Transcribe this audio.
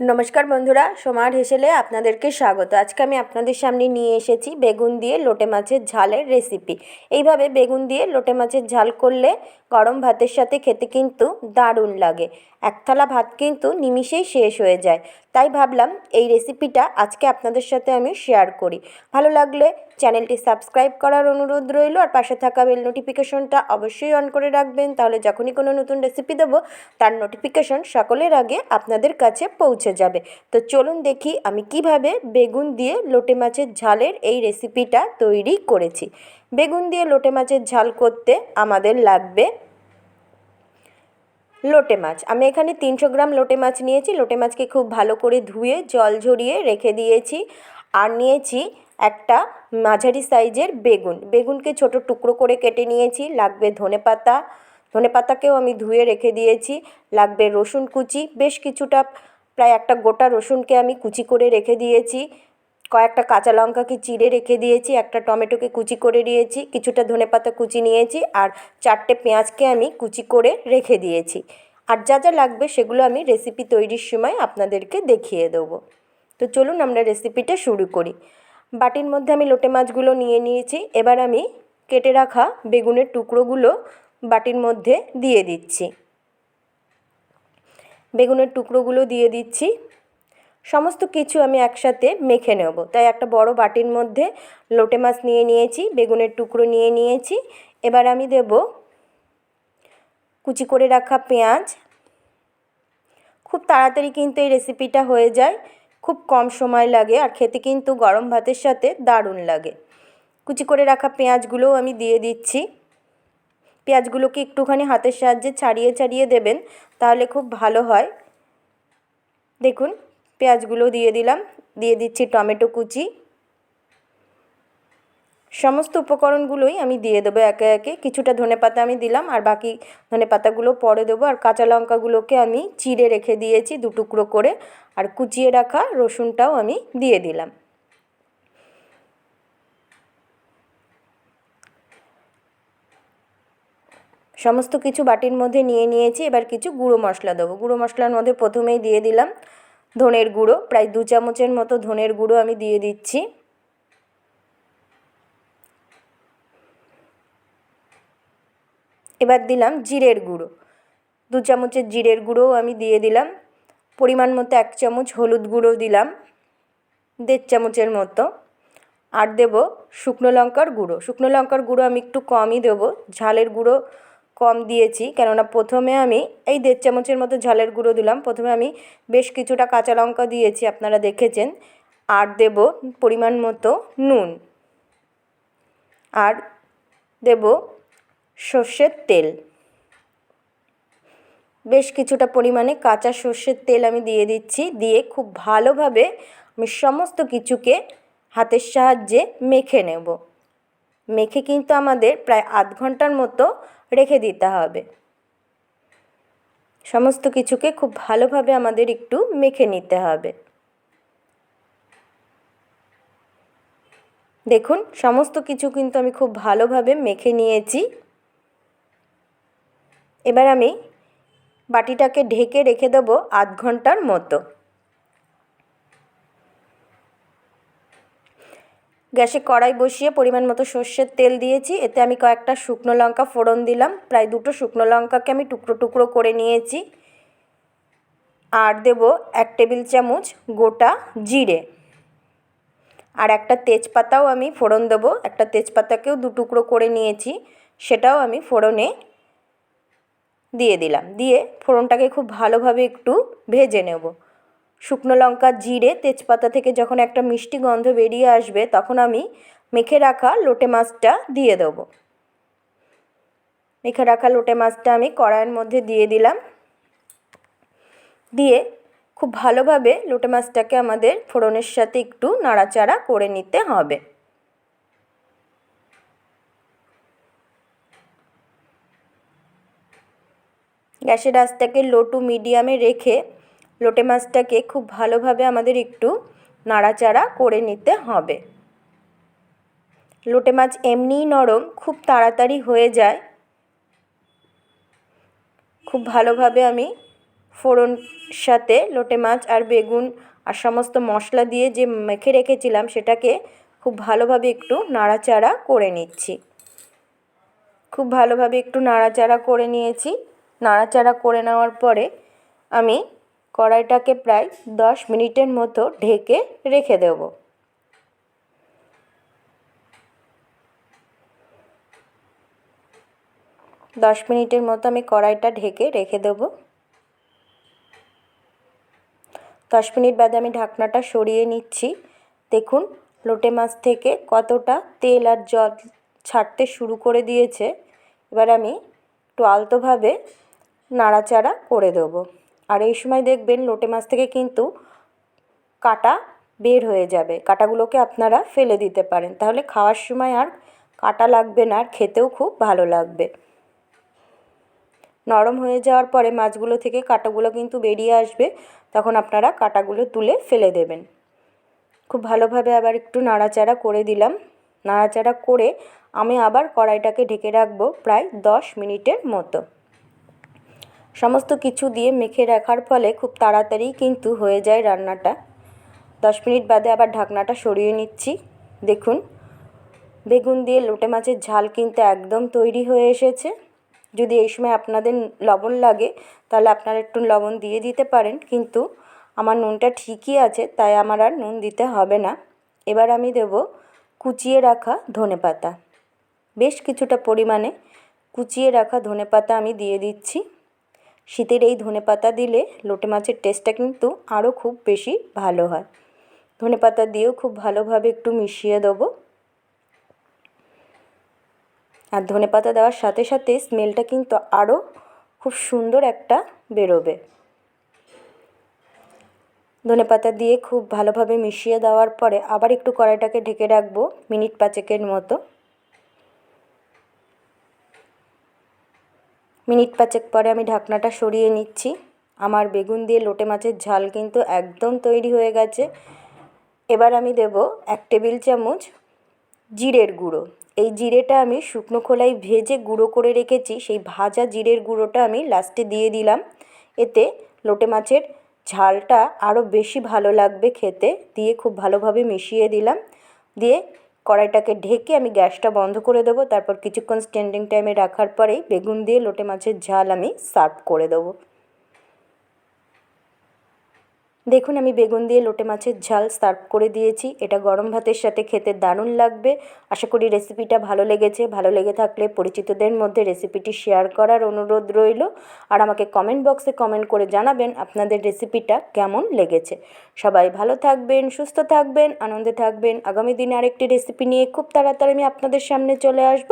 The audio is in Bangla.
নমস্কার বন্ধুরা, সোমার হেসেলে আপনাদেরকে স্বাগত। আজকে আমি আপনাদের সামনে নিয়ে এসেছি বেগুন দিয়ে লোটে মাছের ঝালের রেসিপি এইভাবে বেগুন দিয়ে লোটে মাছের ঝাল করলে গরম ভাতের সাথে খেতে কিন্তু দারুণ লাগে। এক থালা ভাত কিন্তু নিমিষেই শেষ হয়ে যায়। তাই ভাবলাম এই রেসিপিটা আজকে আপনাদের সাথে আমি শেয়ার করি। ভালো লাগলে চ্যানেলটি সাবস্ক্রাইব করার অনুরোধ রইল আর পাশে থাকা বেল নোটিফিকেশনটা অবশ্যই অন করে রাখবেন। তাহলে যখনই কোনো নতুন রেসিপি দেবো, তার নোটিফিকেশন সকলের আগে আপনাদের কাছে পৌঁছে যাবে। তো চলুন দেখি আমি কীভাবে বেগুন দিয়ে লোটে মাছের ঝালের এই রেসিপিটা তৈরি করেছি। বেগুন দিয়ে লোটে মাছের ঝাল করতে আমাদের লাগবে লোটে মাছ। আমি এখানে তিনশো গ্রাম লোটে মাছ নিয়েছি। লোটে মাছকে খুব ভালো করে ধুয়ে জল ঝরিয়ে রেখে দিয়েছি। আর নিয়েছি একটা মাঝারি সাইজের বেগুন। বেগুনকে ছোট টুকরো করে কেটে নিয়েছি। লাগবে ধনে পাতা। ধনে পাতাকেও আমি ধুয়ে রেখে দিয়েছি। লাগবে রসুন কুচি। বেশ কিছুটা, প্রায় একটা গোটা রসুনকে আমি কুচি করে রেখে দিয়েছি। কয়েকটা কাঁচা লঙ্কাকে চিড়ে রেখে দিয়েছি। একটা টমেটোকে কুচি করে দিয়েছি। কিছুটা ধনেপাতা কুচি নিয়েছি আর চারটে পেঁয়াজকে আমি কুচি করে রেখে দিয়েছি। আর যা যা লাগবে সেগুলো আমি রেসিপি তৈরির সময় আপনাদেরকে দেখিয়ে দেবো। তো চলুন আমরা রেসিপিটা শুরু করি। বাটির মধ্যে আমি লোটে মাছগুলো নিয়ে নিয়েছি। এবার আমি কেটে রাখা বেগুনের টুকরোগুলো বাটির মধ্যে দিয়ে দিচ্ছি। বেগুনের টুকরোগুলো দিয়ে দিচ্ছি। সমস্ত কিছু আমি একসাথে মেখে নেব। তাই একটা বড় বাটির মধ্যে লোটে মাছ নিয়ে নিয়েছি, বেগুনের টুকরো নিয়ে নিয়েছি। এবার আমি দেব কুচি করে রাখা পেঁয়াজ। খুব তাড়াতাড়ি কিন্তু এই রেসিপিটা হয়ে যায়। খুব কম সময় লাগে আর খেতে কিন্তু গরম ভাতের সাথে দারুণ লাগে। কুচি করে রাখা পেঁয়াজগুলোও আমি দিয়ে দিচ্ছি। পেঁয়াজগুলোকে একটুখানি হাতের সাহায্যে ছাড়িয়ে ছাড়িয়ে দেবেন, তাহলে খুব ভালো হয়। দেখুন, পেঁয়াজগুলো দিয়ে দিলাম, দিয়ে দিচ্ছি টমেটো কুচি। সমস্ত উপকরণগুলোই আমি দিয়ে দেবো একে একে। কিছুটা ধনে পাতা আমি দিলাম আর বাকি ধনে পাতাগুলো পরে দেবো। আর কাঁচা লঙ্কাগুলোকে আমি চিড়ে রেখে দিয়েছি দু টুকরো করে। আর কুচিয়ে রাখা রসুনটাও আমি দিয়ে দিলাম। সমস্ত কিছু বাটির মধ্যে নিয়ে নিয়েছি। এবার কিছু গুঁড়ো মশলা দেবো। গুঁড়ো মশলার মধ্যে প্রথমেই দিয়ে দিলাম ধনের গুঁড়ো। প্রায় দু চামচের মতো ধনের গুঁড়ো আমি দিয়ে দিচ্ছি। এবার দিলাম জিরের গুঁড়ো। দু চামচের জিরের গুঁড়োও আমি দিয়ে দিলাম। পরিমাণ মতো এক চামচ হলুদ গুঁড়ো দিলাম, দেড় চামচের মতো। আর দেব শুকনো লঙ্কার গুঁড়ো। শুকনো লঙ্কার গুঁড়ো আমি একটু কমই দেবো, ঝালের গুঁড়ো কম দিয়েছি। কেননা প্রথমে আমি এই দেড় চামচের মতো ঝালের গুঁড়ো দিলাম। প্রথমে আমি বেশ কিছুটা কাঁচা লঙ্কা দিয়েছি, আপনারা দেখেছেন। আর দেব পরিমাণ মতো নুন। আর দেব সর্ষের তেল। বেশ কিছুটা পরিমাণে কাঁচা সর্ষের তেল আমি দিয়ে দিচ্ছি। দিয়ে খুব ভালোভাবে আমি সমস্ত কিছুকে হাতের সাহায্যে মেখে নেব। মেখে কিন্তু আমাদের প্রায় আধ ঘণ্টার মতো রেখে দিতে হবে। সমস্ত কিছুকে খুব ভালোভাবে আমাদের একটু মেখে নিতে হবে। দেখুন, সমস্ত কিছু কিন্তু আমি খুব ভালোভাবে মেখে নিয়েছি। এবার আমি বাটিটাকে ঢেকে রেখে দেবো আধ ঘণ্টার মতো। গ্যাসে কড়াই বসিয়ে পরিমাণ মতো সর্ষের তেল দিয়েছি, এতে আমি কয়েকটা শুকনো লঙ্কা ফোড়ন দিলাম। প্রায় দুটো শুকনো লঙ্কাকে আমি টুকরো টুকরো করে নিয়েছি। আর দেব এক টেবিল চামচ গোটা জিরে। আর একটা তেজপাতাও আমি ফোড়ন দেবো। একটা তেজপাতাকেও দু টুকরো করে নিয়েছি, সেটাও আমি ফোড়নে দিয়ে দিলাম। দিয়ে ফোড়নটাকে খুব ভালোভাবে একটু ভেজে নেব। শুকনো লঙ্কা, জিরে, তেজপাতা থেকে যখন একটা মিষ্টি গন্ধ বেরিয়ে আসবে, তখন আমি মেখে রাখা লোটে মাছটা দিয়ে দেবো। মেখে রাখা লোটে মাছটা আমি কড়াইয়ের মধ্যে দিয়ে দিলাম। দিয়ে খুব ভালোভাবে লোটে মাছটাকে আমাদের ফোড়নের সাথে একটু নাড়াচাড়া করে নিতে হবে। গ্যাসের আঁচটাকে লো টু মিডিয়ামে রেখে লোটে মাছটাকে খুব ভালোভাবে আমাদের একটু নাড়াচাড়া করে নিতে হবে। লোটে মাছ এমনিই নরম, খুব তাড়াতাড়ি হয়ে যায়। খুব ভালোভাবে আমি ফোড়ন সাথে লোটে মাছ আর বেগুন আর সমস্ত মশলা দিয়ে যে মেখে রেখেছিলাম সেটাকে খুব ভালোভাবে একটু নাড়াচাড়া করে নিচ্ছি। খুব ভালোভাবে একটু নাড়াচাড়া করে নিয়েছি। নাড়াচাড়া করে নেওয়ার পরে আমি কড়াইটাকে প্রায় দশ মিনিটের মতো ঢেকে রেখে দেব। দশ মিনিটের মতো আমি কড়াইটা ঢেকে রেখে দেব। দশ মিনিট বাদে আমি ঢাকনাটা সরিয়ে নিচ্ছি। দেখুন, লোটে মাছ থেকে কতটা তেল আর জল ছাড়তে শুরু করে দিয়েছে। এবার আমি একটু আলতোভাবে নাড়াচাড়া করে দেবো। আর এই সময় দেখবেন লোটে মাছ থেকে কিন্তু কাটা বের হয়ে যাবে। কাটাগুলোকে আপনারা ফেলে দিতে পারেন। তাহলে খাওয়ার সময় আর কাটা লাগবে না, আর খেতেও খুব ভালো লাগবে। নরম হয়ে যাওয়ার পরে মাছগুলো থেকে কাটাগুলো কিন্তু বেরিয়ে আসবে। তখন আপনারা কাটাগুলো তুলে ফেলে দেবেন। খুব ভালোভাবে আবার একটু নাড়াচাড়া করে দিলাম। নাড়াচাড়া করে আমি আবার কড়াইটাকে ঢেকে রাখব প্রায় দশ মিনিটের মতো। সমস্ত কিছু দিয়ে মেখে রাখার ফলে খুব তাড়াতাড়ি কিন্তু হয়ে যায় রান্নাটা। দশ মিনিট বাদে আবার ঢাকনাটা সরিয়ে নিচ্ছি। দেখুন, বেগুন দিয়ে লোটে মাছের ঝাল কিন্তু একদম তৈরি হয়ে এসেছে। যদি এই সময় আপনাদের লবণ লাগে, তাহলে আপনারা একটু লবণ দিয়ে দিতে পারেন। কিন্তু আমার নুনটা ঠিকই আছে, তাই আমার আর নুন দিতে হবে না। এবার আমি দেব কুচিয়ে রাখা ধনে পাতা। বেশ কিছুটা পরিমাণে কুচিয়ে রাখা ধনে পাতা আমি দিয়ে দিচ্ছি। শীতের এই ধনে পাতা দিলে লোটে মাছের টেস্টটা কিন্তু আরও খুব বেশি ভালো হয়। ধনে পাতা দিয়েও খুব ভালোভাবে একটু মিশিয়ে দেবো। আর ধনে পাতা দেওয়ার সাথে সাথে স্মেলটা কিন্তু আরও খুব সুন্দর একটা বেরোবে। ধনে পাতা দিয়ে খুব ভালোভাবে মিশিয়ে দেওয়ার পরে আবার একটু কড়াইটাকে ঢেকে রাখব, মিনিট পাঁচেকের মতো। মিনিট পাঁচেক পরে আমি ঢাকনাটা সরিয়ে নিচ্ছি। আমার বেগুন দিয়ে লোটে মাছের ঝাল কিন্তু একদম তৈরি হয়ে গেছে। এবার আমি দেব এক টেবিল চামচ জিরের গুঁড়ো। এই জিরেটা আমি শুকনো খোলায় ভেজে গুঁড়ো করে রেখেছি। সেই ভাজা জিরের গুঁড়োটা আমি লাস্টে দিয়ে দিলাম। এতে লোটে মাছের ঝালটা আরও বেশি ভালো লাগবে খেতে। দিয়ে খুব ভালোভাবে মিশিয়ে দিলাম। দিয়ে কড়াইটাকে ঢেকে আমি গ্যাসটা বন্ধ করে দেবো। তারপর কিছুক্ষণ স্ট্যান্ডিং টাইমে রাখার পরেই বেগুন দিয়ে লোটে মাছের ঝাল আমি সার্ভ করে দেবো। দেখুন, আমি বেগুন দিয়ে লোটে মাছের ঝাল সার্ভ করে দিয়েছি। এটা গরম ভাতের সাথে খেতে দারুণ লাগবে। আশা করি রেসিপিটা ভালো লেগেছে। ভালো লেগে থাকলে পরিচিতদের মধ্যে রেসিপিটি শেয়ার করার অনুরোধ রইল। আর আমাকে কমেন্ট বক্সে কমেন্ট করে জানাবেন আপনাদের রেসিপিটা কেমন লেগেছে। সবাই ভালো থাকবেন, সুস্থ থাকবেন, আনন্দে থাকবেন। আগামী দিনে আরেকটি রেসিপি নিয়ে খুব তাড়াতাড়ি আমি আপনাদের সামনে চলে আসব।